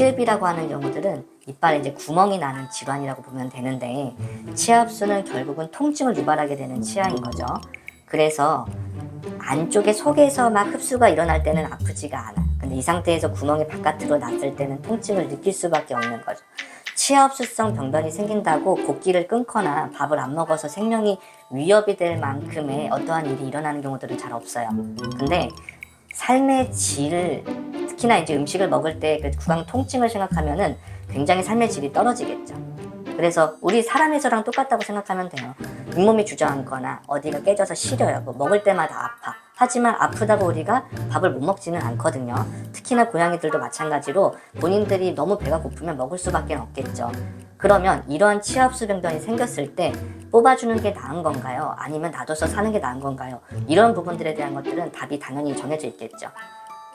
치읍이라고 하는 경우들은 이빨에 이제 구멍이 나는 질환이라고 보면 되는데 치아 흡수는 결국은 통증을 유발하게 되는 치아인 거죠. 그래서 안쪽에 속에서 막 흡수가 일어날 때는 아프지가 않아. 근데 이 상태에서 구멍이 바깥으로 났을 때는 통증을 느낄 수밖에 없는 거죠. 치아 흡수성 병변이 생긴다고 곡기를 끊거나 밥을 안 먹어서 생명이 위협이 될 만큼의 어떠한 일이 일어나는 경우들은 잘 없어요. 근데 삶의 질을 특히나 이제 음식을 먹을 때 그 구강 통증을 생각하면은 굉장히 삶의 질이 떨어지겠죠. 그래서 우리 사람에서랑 똑같다고 생각하면 돼요. 잇몸이 주저앉거나 어디가 깨져서 시려요. 뭐 먹을 때마다 아파. 하지만 아프다고 우리가 밥을 못 먹지는 않거든요. 특히나 고양이들도 마찬가지로 본인들이 너무 배가 고프면 먹을 수밖에 없겠죠. 그러면 이러한 치아흡수 병변이 생겼을 때 뽑아주는 게 나은 건가요? 아니면 놔둬서 사는 게 나은 건가요? 이런 부분들에 대한 것들은 답이 당연히 정해져 있겠죠.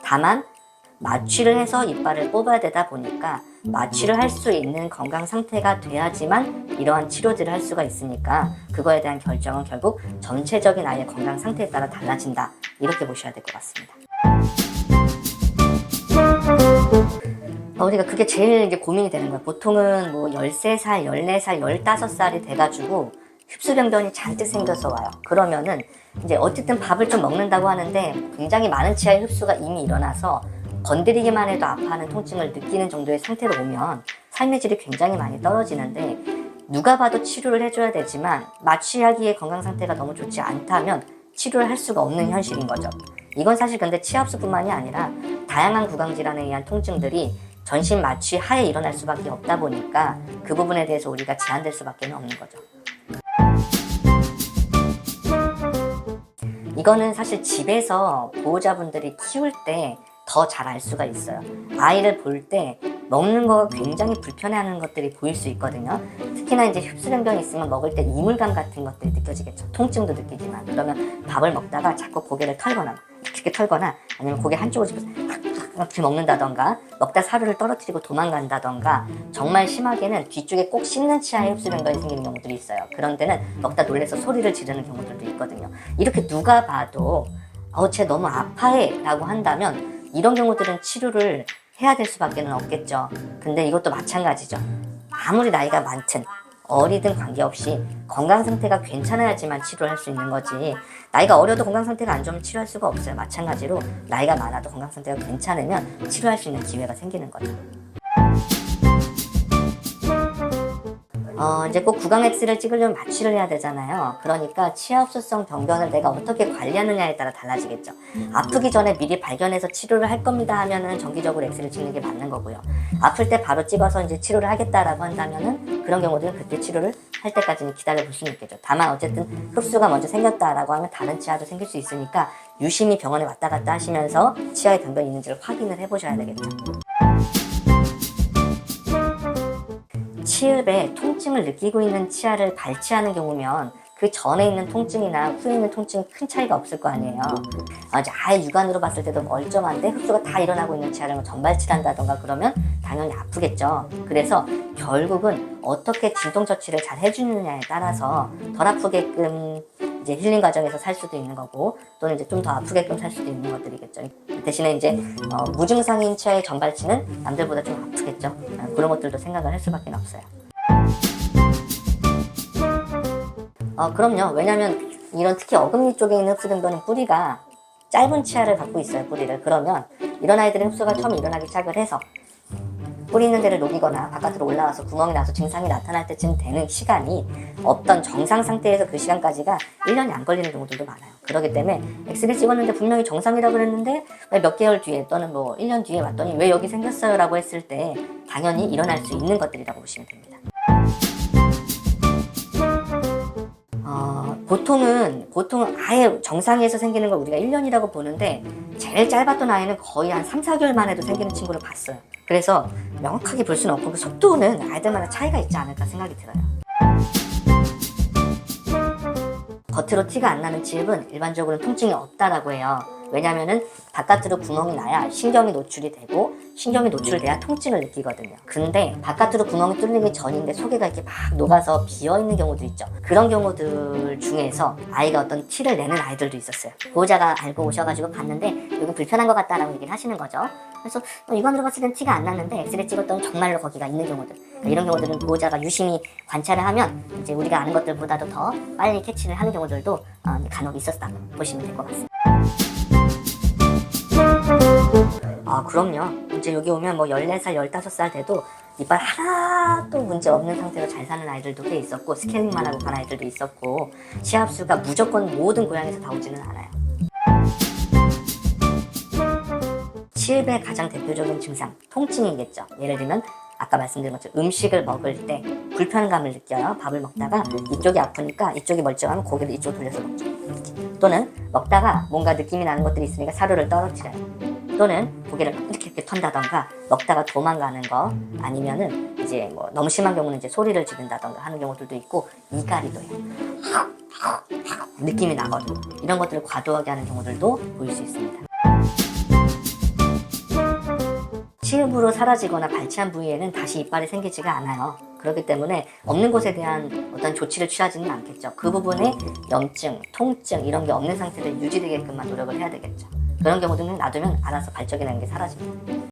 다만 마취를 해서 이빨을 뽑아야 되다 보니까 마취를 할 수 있는 건강 상태가 돼야지만 이러한 치료들을 할 수가 있으니까 그거에 대한 결정은 결국 전체적인 아이의 건강 상태에 따라 달라진다 이렇게 보셔야 될 것 같습니다. 어, 우리가 그게 제일 이제 고민이 되는 거야. 보통은 뭐 13살, 14살, 15살이 돼가지고 흡수병변이 잔뜩 생겨서 와요. 그러면은 이제 어쨌든 밥을 좀 먹는다고 하는데 굉장히 많은 치아의 흡수가 이미 일어나서 건드리기만 해도 아파하는 통증을 느끼는 정도의 상태로 오면 삶의 질이 굉장히 많이 떨어지는데 누가 봐도 치료를 해줘야 되지만 마취하기에 건강 상태가 너무 좋지 않다면 치료를 할 수가 없는 현실인 거죠. 이건 사실 근데 치아흡수뿐만이 아니라 다양한 구강 질환에 의한 통증들이 전신 마취 하에 일어날 수밖에 없다 보니까 그 부분에 대해서 우리가 제한될 수밖에 없는 거죠. 이거는 사실 집에서 보호자분들이 키울 때 더 잘 알 수가 있어요. 아이를 볼 때 먹는 거 굉장히 불편해하는 것들이 보일 수 있거든요. 특히나 이제 흡수병변이 있으면 먹을 때 이물감 같은 것들이 느껴지겠죠. 통증도 느끼지만 그러면 밥을 먹다가 자꾸 고개를 털거나 이렇게 털거나 아니면 고개 한쪽으로 집어서 이렇게 먹는다던가 먹다 사료를 떨어뜨리고 도망간다던가 정말 심하게는 뒤쪽에 꼭 씹는 치아에 흡수병변이 생기는 경우들이 있어요. 그런 데는 먹다 놀래서 소리를 지르는 경우들도 있거든요. 이렇게 누가 봐도 어, 쟤 너무 아파해 라고 한다면 이런 경우들은 치료를 해야 될 수밖에 는 없겠죠. 근데 이것도 마찬가지죠. 아무리 나이가 많든 어리든 관계없이 건강 상태가 괜찮아야지만 치료를 할수 있는 거지. 나이가 어려도 건강 상태가 안 좋으면 치료할 수가 없어요. 마찬가지로 나이가 많아도 건강 상태가 괜찮으면 치료할 수 있는 기회가 생기는 거죠. 어, 이제 꼭 구강 엑스를 찍으려면 마취를 해야 되잖아요. 그러니까 치아 흡수성 병변을 내가 어떻게 관리하느냐에 따라 달라지겠죠. 아프기 전에 미리 발견해서 치료를 할 겁니다 하면은 정기적으로 엑스를 찍는 게 맞는 거고요. 아플 때 바로 찍어서 이제 치료를 하겠다라고 한다면은 그런 경우들은 그때 치료를 할 때까지는 기다려 볼 수는 있겠죠. 다만 어쨌든 흡수가 먼저 생겼다라고 하면 다른 치아도 생길 수 있으니까 유심히 병원에 왔다 갔다 하시면서 치아에 병변이 있는지를 확인을 해보셔야 되겠죠. 치읍에 통증을 느끼고 있는 치아를 발치하는 경우면 그 전에 있는 통증이나 후에 있는 통증이 큰 차이가 없을 거 아니에요. 아예 육안으로 봤을 때도 멀쩡한데 흡수가 다 일어나고 있는 치아를 뭐 전발치한다던가 그러면 당연히 아프겠죠. 그래서 결국은 어떻게 진동 처치를 잘 해주느냐에 따라서 덜 아프게끔 이제 힐링 과정에서 살 수도 있는 거고 또는 이제 좀 더 아프게끔 살 수도 있는 것들이겠죠. 대신에 이제 어, 무증상인 치아의 전발치는 남들보다 좀 아프겠죠. 아, 그런 것들도 생각을 할 수밖에 없어요. 어, 그럼요. 왜냐면 이런 특히 어금니 쪽에 있는 흡수병변은 뿌리가 짧은 치아를 갖고 있어요, 뿌리를. 그러면 이런 아이들은 흡수가 처음 일어나기 시작을 해서 뿌리 있는 데를 녹이거나 바깥으로 올라와서 구멍이 나서 증상이 나타날 때쯤 되는 시간이 어떤 정상 상태에서 그 시간까지가 1년이 안 걸리는 경우들도 많아요. 그렇기 때문에 엑스레이 찍었는데 분명히 정상이라고 그랬는데 왜몇 개월 뒤에 또는 뭐 1년 뒤에 왔더니 왜 여기 생겼어요? 라고 했을 때 당연히 일어날 수 있는 것들이라고 보시면 됩니다. 보통은 보통은 아예 정상에서 생기는 걸 우리가 1년이라고 보는데 제일 짧았던 아이는 거의 한 3, 4개월 만에도 생기는 친구를 봤어요. 그래서 명확하게 볼 수는 없고 그 속도는 아이들마다 차이가 있지 않을까 생각이 들어요. 겉으로 티가 안 나는 치읍은 일반적으로 통증이 없다라고 해요. 왜냐면은 바깥으로 구멍이 나야 신경이 노출이 되고 신경이 노출돼야 통증을 느끼거든요. 근데 바깥으로 구멍이 뚫리기 전인데 속에가 이렇게 막 녹아서 비어 있는 경우도 있죠. 그런 경우들 중에서 아이가 어떤 티를 내는 아이들도 있었어요. 보호자가 알고 오셔가지고 봤는데 여기 불편한 것 같다라고 얘기를 하시는 거죠. 그래서 어, 이관으로 봤을 땐 티가 안 났는데 엑스레이 찍었더니 정말로 거기가 있는 경우들. 그러니까 이런 경우들은 보호자가 유심히 관찰을 하면 이제 우리가 아는 것들보다도 더 빨리 캐치를 하는 경우들도 어, 간혹 있었다 보시면 될 것 같습니다. 아, 그럼요. 이제 여기 오면 뭐 14살, 15살 돼도 이빨 하나도 문제 없는 상태로 잘 사는 아이들도 꽤 있었고, 스케일링만 하고 간 아이들도 있었고, 시합수가 무조건 모든 고양이에서 다 오지는 않아요. 치읍의 가장 대표적인 증상, 통증이겠죠. 예를 들면, 아까 말씀드린 것처럼 음식을 먹을 때 불편감을 느껴요. 밥을 먹다가 이쪽이 아프니까 이쪽이 멀쩡하면 고개를 이쪽 돌려서 먹죠. 또는 먹다가 뭔가 느낌이 나는 것들이 있으니까 사료를 떨어뜨려요. 또는 고개를 이렇게 이렇게 턴다던가 먹다가 도망가는 거 아니면은 이제 뭐 너무 심한 경우는 이제 소리를 지른다던가 하는 경우들도 있고 이가리도 해요. 느낌이 나거든요. 이런 것들을 과도하게 하는 경우들도 보일 수 있습니다. 치읍으로 사라지거나 발치한 부위에는 다시 이빨이 생기지가 않아요. 그렇기 때문에 없는 곳에 대한 어떤 조치를 취하지는 않겠죠. 그 부분에 염증, 통증 이런 게 없는 상태를 유지되게끔만 노력을 해야 되겠죠. 그런 경우들은 놔두면 알아서 발적이 나는 게 사라집니다.